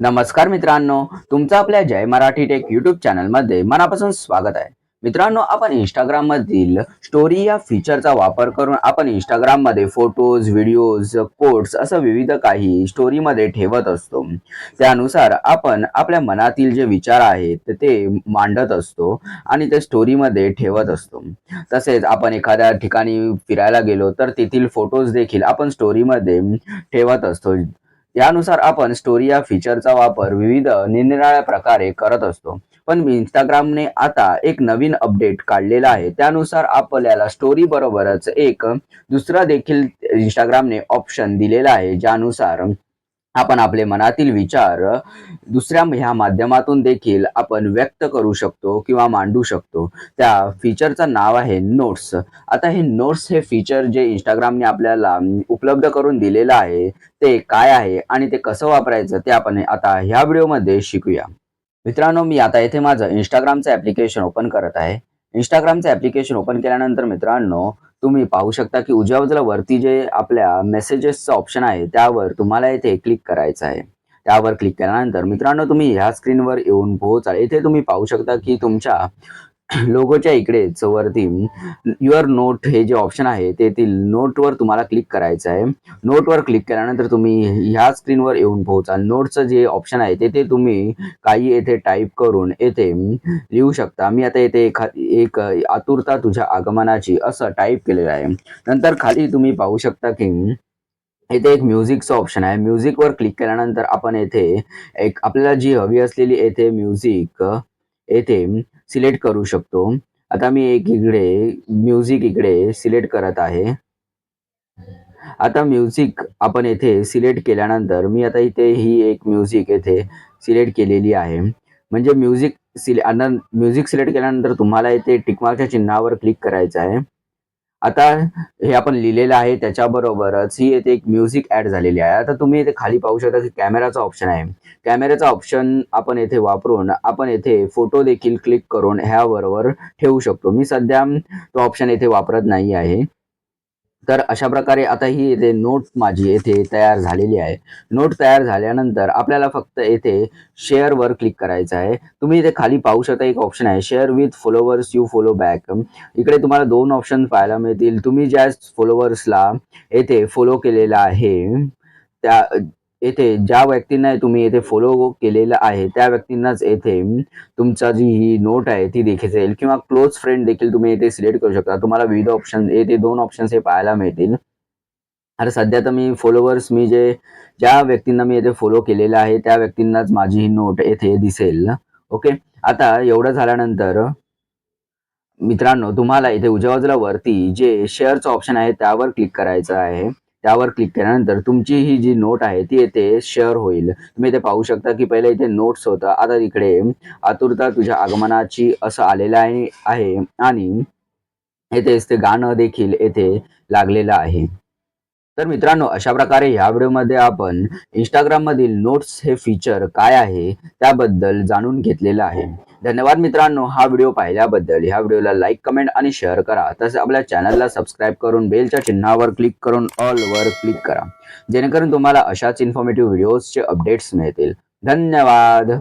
नमस्कार मित्रांनो तुमचं आपल्या जय मराठी टेक युट्यूब चॅनलमध्ये मनापासून स्वागत आहे. मित्रांनो आपण इंस्टाग्राम मधील स्टोरी या फीचरचा वापर करून आपण इंस्टाग्राममध्ये फोटोज व्हिडिओज कोट्स असं विविध काही स्टोरीमध्ये ठेवत असतो. त्यानुसार आपण आपल्या मनातील जे विचार आहेत ते मांडत असतो आणि ते स्टोरीमध्ये ठेवत असतो. तसेच आपण एखाद्या ठिकाणी फिरायला गेलो तर तेथील फोटोज देखील आपण स्टोरीमध्ये ठेवत असतो. यानुसार आपण स्टोरी या फीचरचा वापर विविध निरनिराळ्या प्रकारे करत असतो. पण इंस्टाग्रामने आता एक नवीन अपडेट काढलेला आहे. त्यानुसार आपल्याला स्टोरी बरोबरच एक दुसरा देखील इंस्टाग्रामने ऑप्शन दिलेला आहे ज्यानुसार आपण आपले मनातील विचार दुसऱ्या ह्या माध्यमातून देखील आपण व्यक्त करू शकतो किंवा मांडू शकतो. त्या फीचरचं नाव आहे नोट्स आता हे नोट्स हे फीचर जे इंस्टाग्रामने आपल्याला उपलब्ध करून दिलेलं आहे ते काय आहे आणि ते कसं वापरायचं ते आपण आता ह्या व्हिडिओमध्ये शिकूया. मित्रांनो मी आता येथे माझं इंस्टाग्रामचं ॲप्लिकेशन ओपन करत आहे. इंस्टाग्रामचं ॲप्लिकेशन ओपन केल्यानंतर मित्रांनो तुम्ही पाहू शकता की उजव्या बाजूला वरती जे आपल्या मेसेजेसचं ऑप्शन आहे त्यावर तुम्हाला इथे क्लिक करायचं आहे. त्यावर क्लिक केल्यानंतर मित्रांनो तुम्ही ह्या स्क्रीनवर येऊन पोहोचाल. इथे तुम्ही पाहू शकता की तुमच्या लोगोच्या इकडेच वरती युअर नोट हे जे ऑप्शन आहे तेथील नोटवर तुम्हाला क्लिक करायचं आहे. नोटवर क्लिक केल्यानंतर तुम्ही ह्या स्क्रीनवर येऊन पोहोचाल. नोटचं जे ऑप्शन आहे तेथे तुम्ही काही येथे टाईप करून येथे लिहू शकता. मी आता येथे एखा एक आतुरता तुझ्या आगमनाची असं टाईप केलेलं आहे. नंतर खाली तुम्ही पाहू शकता की इथे एक म्युझिकचं ऑप्शन आहे. म्युझिकवर क्लिक केल्यानंतर आपण येथे एक आपल्याला जी हवी असलेली येथे म्युझिक येथे सिलेक्ट करू शकतो. आता मी एक इकडे म्युझिक इकडे सिलेक्ट करत आहे. आता म्युझिक आपण येथे सिलेक्ट केल्यानंतर मी आता इथे ही एक म्युझिक येथे सिलेक्ट केलेली आहे. म्हणजे म्युझिक सिले म्युझिक सिलेक्ट केल्यानंतर तुम्हाला इथे टिकमार्कच्या चिन्हावर क्लिक करायचं आहे. आता हे आपण लिहिलेलं आहे त्याच्याबरोबरच ही येथे एक म्युझिक ऍड झालेली आहे. आता तुम्ही इथे खाली पाहू शकता की कॅमेराचा ऑप्शन आहे. कॅमेराचा ऑप्शन आपण येथे वापरून आपण येथे फोटो देखील क्लिक करून ह्याबरोबर ठेवू शकतो. मी सध्या तो ऑप्शन येथे वापरत नाही आहे. तर अशा प्रकारे आता ही येथे नोट माझी येथे तयार झालेली आहे. नोट तयार झाल्यानंतर आपल्याला फक्त येथे शेअर वर क्लिक करायचं आहे. तुम्ही इथे खाली पाहू शकता एक ऑप्शन आहे. Share with followers you follow back इकडे तुम्हाला दोन ऑप्शन पाहायला मिळतील. तुम्ही ज्या फॉलोवर्सला येथे फॉलो केलेला आहे त्या येथे ज्या व्यक्तींना तुम्ही येथे फॉलो केलेलं आहे त्या व्यक्तींनाच येथे तुमचा जी ही नोट आहे ती देखील. जाईल किंवा क्लोज फ्रेंड देखील तुम्ही येथे सिलेक्ट करू शकता. तुम्हाला विविध ऑप्शन येथे दोन ऑप्शन्स हे पाहायला मिळतील. अरे सध्या तर मी फॉलोवर्स मी जे ज्या व्यक्तींना मी येथे फॉलो केलेलं आहे त्या व्यक्तींनाच माझी ही नोट येथे दिसेल. ओके आता एवढं झाल्यानंतर मित्रांनो तुम्हाला इथे उजव्या बाजूला वरती जे शेअरचं ऑप्शन आहे त्यावर क्लिक करायचं आहे. त्यावर क्लिक केल्यानंतर तुमची ही जी नोट आहे ती येथे शेअर होईल. तुम्ही इथे पाहू शकता की पहिले इथे नोट्स होतं. आता इकडे आतुरता तुझ्या आगमनाची असं आलेलं आहे आहे. आणि येथेच ते गाणं देखील येथे लागलेलं आहे. तर मित्रांनो अशा प्रकारे या व्हिडिओमध्ये आपण इंस्टाग्राम मधील नोट्स हे फीचर काय आहे त्याबद्दल जाणून घेतलेलं आहे. धन्यवाद मित्रांनो हा व्हिडिओ पाहिल्याबद्दल. ह्या व्हिडिओला लाईक कमेंट आणि शेअर करा. तसेच आपल्या चॅनलला सबस्क्राईब करून बेलच्या चिन्हावर क्लिक करून ऑल वर क्लिक करा. जेणेकरून तुम्हाला अशाच इन्फॉर्मेटिव्ह व्हिडिओजचे अपडेट्स मिळतील. धन्यवाद!